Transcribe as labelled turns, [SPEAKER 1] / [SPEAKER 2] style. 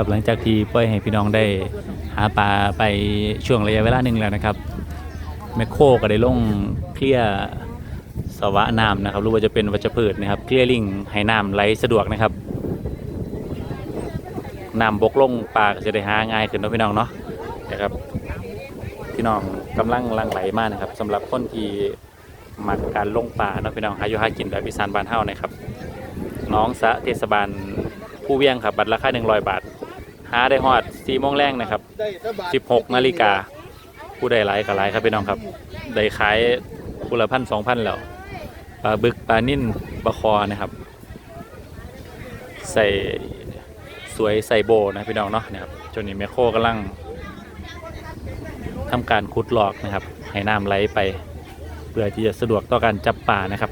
[SPEAKER 1] ครับหลังจากที่ปล่อยให้พี่น้องได้หาปลาไปช่วงระยะเวลาหนึ่งแล้วนะครับแมคโครก็ได้ลงเคลียร์สวะน้ำนะครับหรู้ว่าจะเป็นวัชพืชนะครับเคลียร์ลิงให้น้ำไหลสะดวกนะครับน้ำบกลงปลาก็จะได้หาง่ายขึ้นนะพี่น้องเนาะนะครับพี่น้องกำลังลังไหลมากนะครับสำหรับคนที่มักการลงปลาเนาะพี่น้องหาอยู่หากินแบบอีสานบานเฮานะครับน้องสะเทศบาลผู้เวียงครับบัตรราคา100 บาท หาได้ฮอด4โมงแรงนะครับ 16นาฬิกาผู้ใดหลายก็หลายครับพี่น้องครับได้ขายผู้ละพันสองพันแล้วปลาบึกปลานิ่นปลาคอนะครับ ใส่สวยใส่โบนะพี่น้องเนาะนะครับจนนี้แมคโครกำลังทำการขุดหลอกนะครับให้น้ำไหลไป เพื่อที่จะสะดวกต่อการจับปลานะครับ